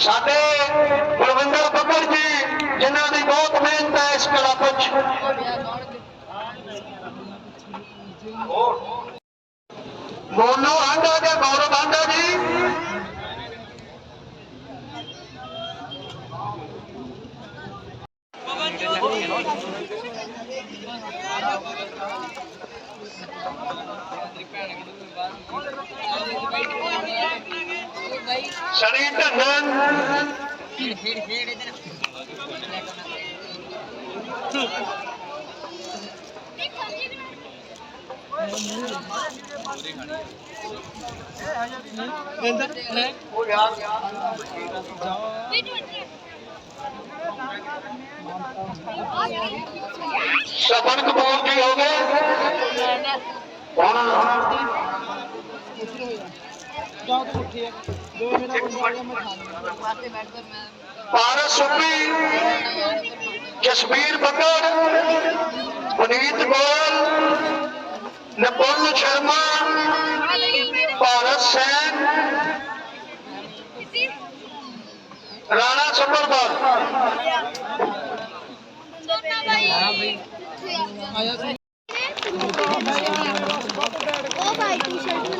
ਸਾਡੇ ਬਲਵਿੰਦਰ ਬੱਬਰ ਜੀ, ਜਿਨ੍ਹਾਂ ਦੀ ਬਹੁਤ ਮਿਹਨਤ ਹੈ ਇਸ ਕਲਾ ਵਿੱਚ ਮੋਨੂ ਆਂਡਾ ਤੇ ਗੌਰਵ ਆਂਡਾ ਜੀ। Sarita ng... सबन कपूर जी हो गए जाओ तो उठी है जो जसबीर बकर पुनीत गोल नपुल शर्मा भारत सैन राणा सफरदार ओ भाई टी शर्ट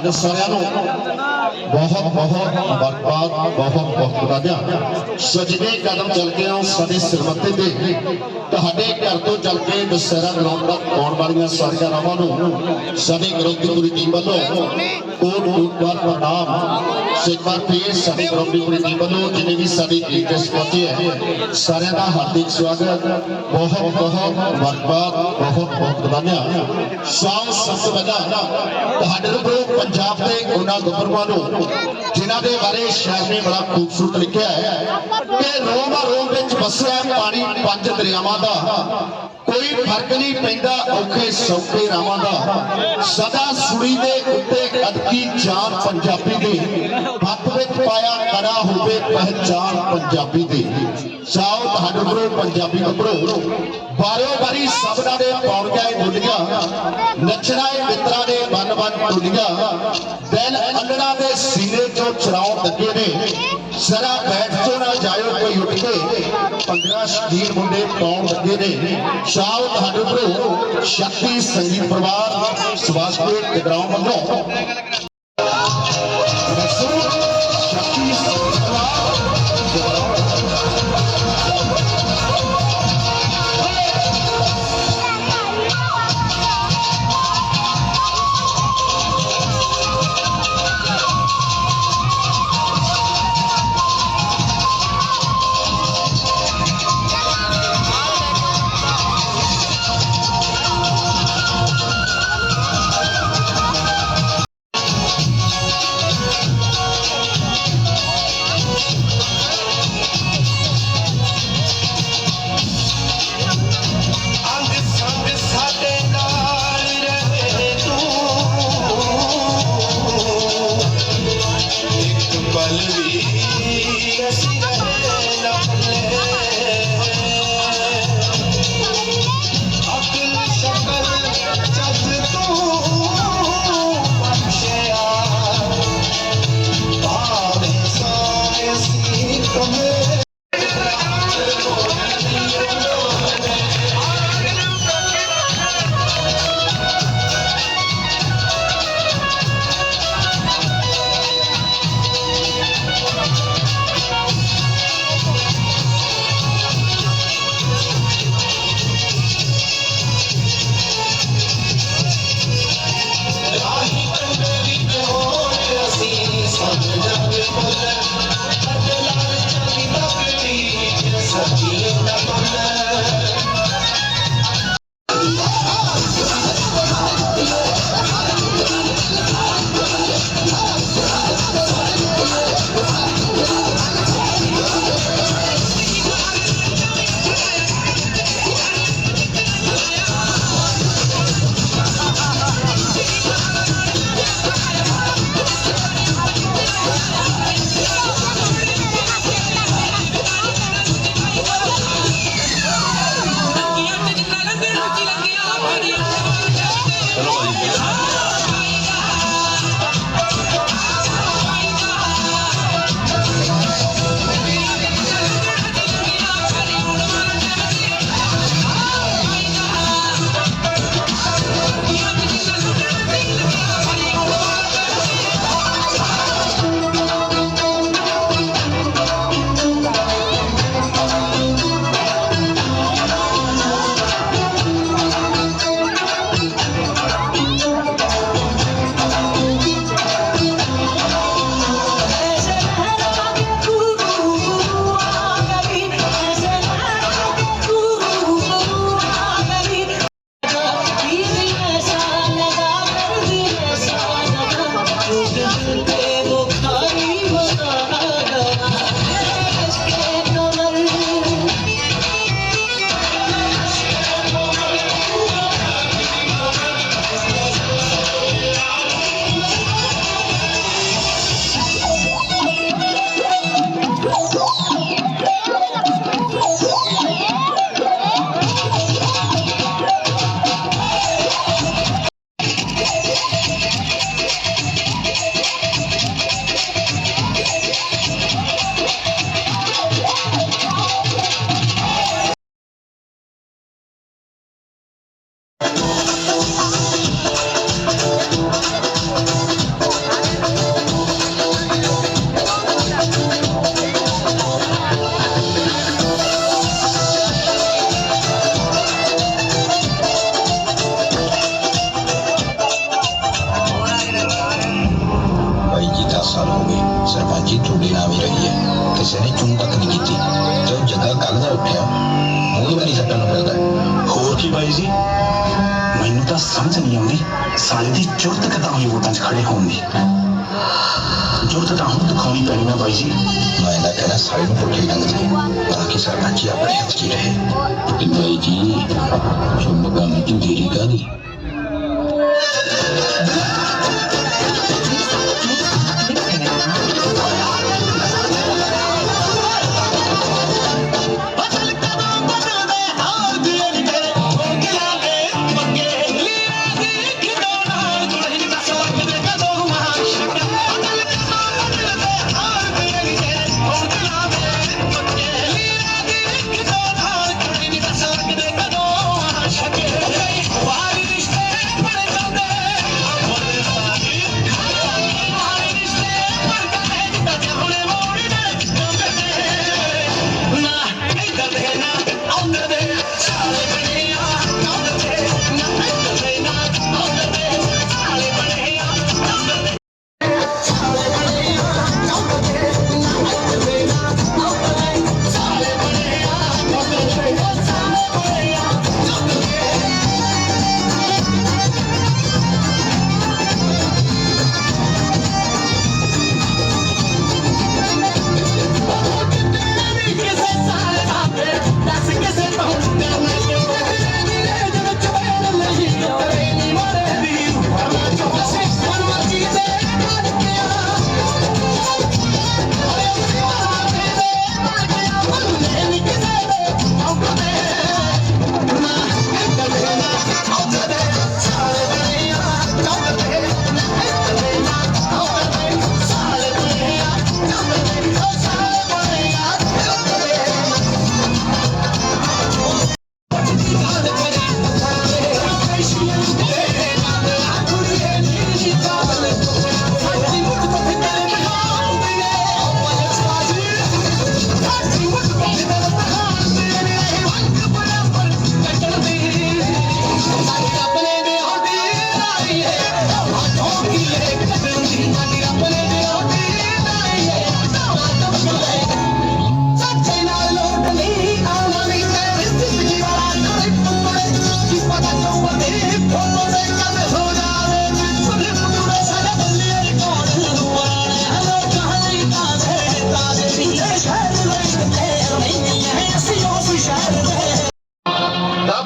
ਸਾਡੇ ਸਾਰਿਆਂ ਨੂੰ ਬਹੁਤ ਬਹੁਤ ਬਰਬਾਦ ਬਹੁਤ ਬਹੁਤ ਵਧਾਇਆ ਸਜਦੇ ਕਦਮ ਚੱਲ ਕੇ ਆਓ ਸਾਡੇ ਸਿਰਮੱਤੇ ਤੇ। ਤੁਹਾਡੇ ਘਰ ਤੋਂ ਚੱਲ ਕੇ ਦਸਹਿਰਾ ਗਰਾਊਂਡ ਤੱਕ ਆਉਣ ਵਾਲੀਆਂ ਸਾਰੀਆਂ ਰਾਵਾਂ ਨੂੰ ਸਾਡੇ ਗਰਾਊਂਡ ਦੀ ਪੂਰੀ ਟੀਮ ਵੱਲੋਂ ਕੋਟ ਕੋਟ ਪ੍ਰਣਾਮ। ਸਿੱਖਾਂ ਤੇ ਸਾਡੇ ਗਰਾਊਂਡ ਦੀ ਪੂਰੀ ਟੀਮ ਵੱਲੋਂ ਜਿੰਨੇ ਵੀ ਸਾਡੀ ਲੀਡਰਸ ਪਹੁੰਚੇ ਹੈ, ਸਾਰਿਆਂ ਦਾ ਹਾਰਦਿਕ ਸਵਾਗਤ। ਬਹੁਤ ਬਹੁਤ ਬਰਬਾਦ ਬਹੁਤ ਬਹੁਤ ਵਧਾਇਆ ਸ਼ਾਮ ਸਭ ਤੋਂ ਤੁਹਾਡੇ ਨੂੰ ਪੰਜਾਬ ਦੇ ਉਹਨਾਂ ਗੱਭਰੂਆਂ ਨੂੰ ਜਿਨ੍ਹਾਂ ਦੇ ਬਾਰੇ ਸ਼ਾਇਰ ਨੇ ਬੜਾ ਖੂਬਸੂਰਤ ਲਿਖਿਆ ਹੈ ਕਿ ਰੋਮ ਰੋਮ ਵਿੱਚ ਵਸਿਆ ਪਾਣੀ ਪੰਜ ਦਰਿਆਵਾਂ ਦਾ। ਕੋਈ ਫ਼ਰਕ ਨਹੀਂ ਪੈਂਦਾ ਔਖੇ ਸੌਖੇ ਰਾਵਾਂ ਦਾ। ਸਦਾ ਸੁਣੀ ਦੇ ਉੱਤੇ ਅਦਕੀ ਜਾਨ ਪੰਜਾਬੀ ਦੀ। ਹੱਥ ਵਿੱਚ ਪਾਇਆ ਕਰਾ ਹੋਵੇ ਪਹਿਚਾਨ ਪੰਜਾਬੀ ਦੀ। ਸਾਓ ਤੁਹਾਡੇ ਕੋਲ ਪੰਜਾਬੀ ਗੱਭਰੂ ਬਾਰੋ ਬਾਰੀ ਸਭਨਾਂ ਦੇ ਪੌੜੀਆਂ ਇਹ ਬੋਲੀਆਂ ਨੱਚਣਾ ਇਹ ਮਿੱਤਰਾਂ ਦੇ ਮਨ ਮਨ ਟੁੱਲੀਆਂ ਦਿਲ ਅੰਨਣਾ ਦੇ ਸੀਨੇ ਜ਼ਰਾ ਬੈਠ ਜੋ ਨਾ ਜਾਇਓ ਕੋਈ ਉੱਠ ਕੇ। ਪੰਦਰਾਂ ਸ਼ਕੀਨ ਮੁੰਡੇ ਪਾਉਣ ਲੱਗੇ ਨੇ? ਸਾਓ ਤੁਹਾਡੇ ਕੋਲ ਸ਼ਕਤੀ ਸੰਗੀਤ ਪਰਿਵਾਰ ਸਵਾਸਪੁਰ ਟਿਗਰਾਉਂ ਵੱਲੋਂ ਬਾਈ ਜੀ। ਮੈਨੂੰ ਤਾਂ ਸਮਝ ਨਹੀਂ ਆਉਂਦੀ ਸਾਲੇ ਦੀ ਜ਼ਰੂਰਤ ਕਿੱਦਾਂ ਹੋਈ ਵੋਟਾਂ 'ਚ ਖੜੇ ਹੋਣ ਦੀ। ਜ਼ਰੂਰਤ ਤਾਂ ਹੁਣ ਦਿਖਾਉਣੀ ਪੈਣੀ ਆ ਬਾਈ ਜੀ। ਮੈਂ ਤਾਂ ਕਹਿੰਦਾ ਸਾਰੇ ਨੂੰ ਪੁੱਠੇ ਡੰਗ ਦੇ ਤਾਂ ਕਿ ਸਰਪੰਚੀ ਆਪਣੇ ਹੱਥ 'ਚ ਹੀ ਰਹੇ। ਤੇ ਭਾਈ ਜੀ ਸ਼ੁਭ ਕੰਮ ਚ ਦੇਰੀ ਕਾਦੀ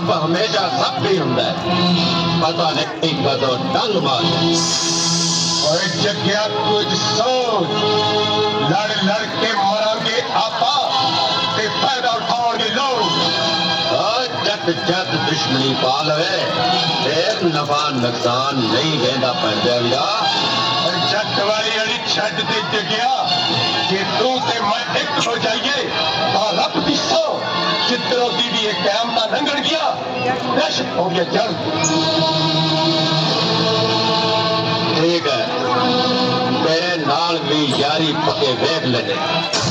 ਸਭ ਹਮੇਸ਼ਾ ਸਭ ਹੀ। ਹੁੰਦਾ ਪਤਾ ਨਹੀਂ ਕਦੋਂ ਡੰਗ ਮਾਰ ਓਏ ਜੱਗਿਆ ਕੁਝ ਸੋਚ। ਲੜ ਲੜ ਕੇ ਮਰਾਂਗੇ ਆਪਾ ਤੇ ਫਾਇਦਾ ਉਠਾਉਣਗੇ ਲੋਕ ਜੱਟ ਜੱਟ ਦੁਸ਼ਮਣੀ ਪਾ ਲਵੇ ਫੇਰ ਨਫਾ ਨੁਕਸਾਨ ਨਹੀਂ ਵੇਂਦਾ ਪੈਂਦਾ ਵੀਰਾ ਓਏ ਜੱਟ ਵਾਲੀ ਅੜੀ ਛੱਡ ਤੇ ਜੱਗਿਆ ਜੇ ਤੂੰ ਤੇ ਮੈਂ ਇੱਕ ਹੋ ਜਾਈਏ ਤਾਂ ਰੱਬ चित्रों की भी एक टाइम का लंगर किया। नष्ट हो गया जल। ठीक है। पैर नाल भी यारी पके वेख लेने।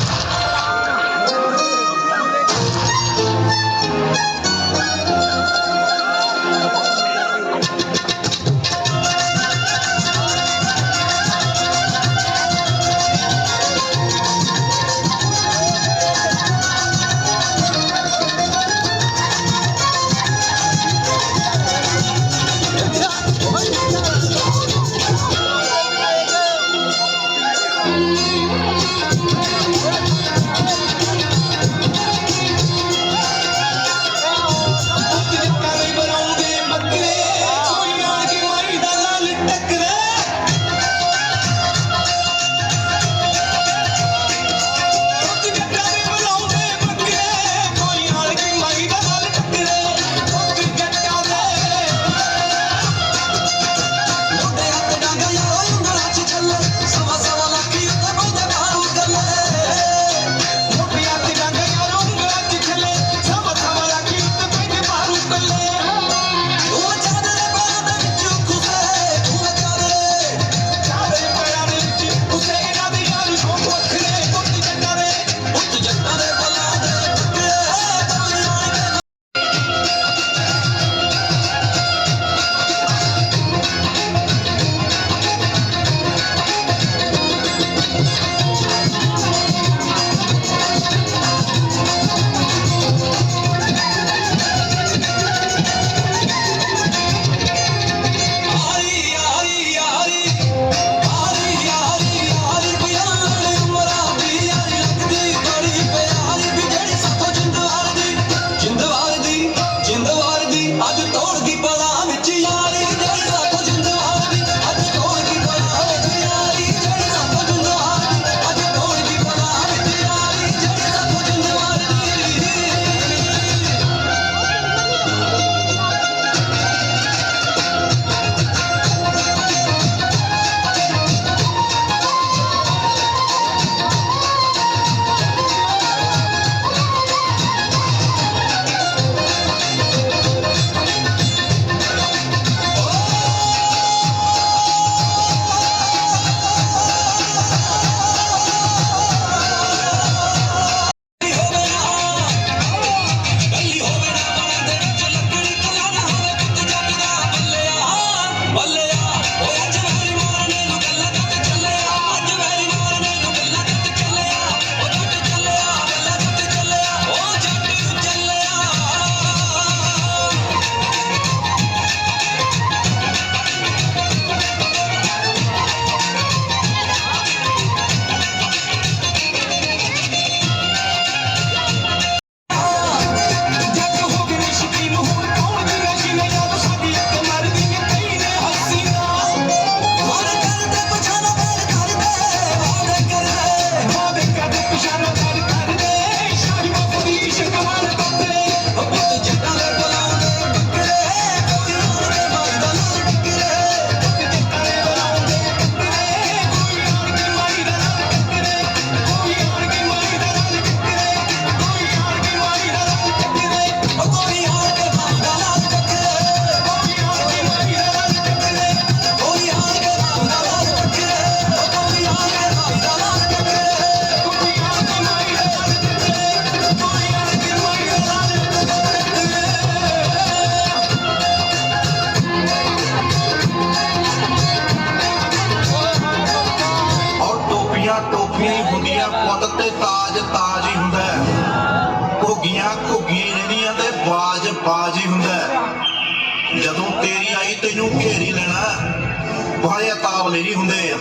ਨਹੀਂ ਹੁੰਦੇ ਆ।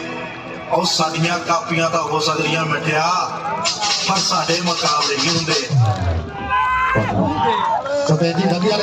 ਉਹ ਸਾਡੀਆਂ ਕਾਪੀਆਂ ਤਾਂ ਹੋ ਸਕਦੀਆਂ ਮਿੱਠਿਆ, ਪਰ ਸਾਡੇ ਮੁਕਾਬਲੇ ਨਹੀਂ ਹੁੰਦੇ। ਕਦੇ ਜੀ, ਵਧੀਆ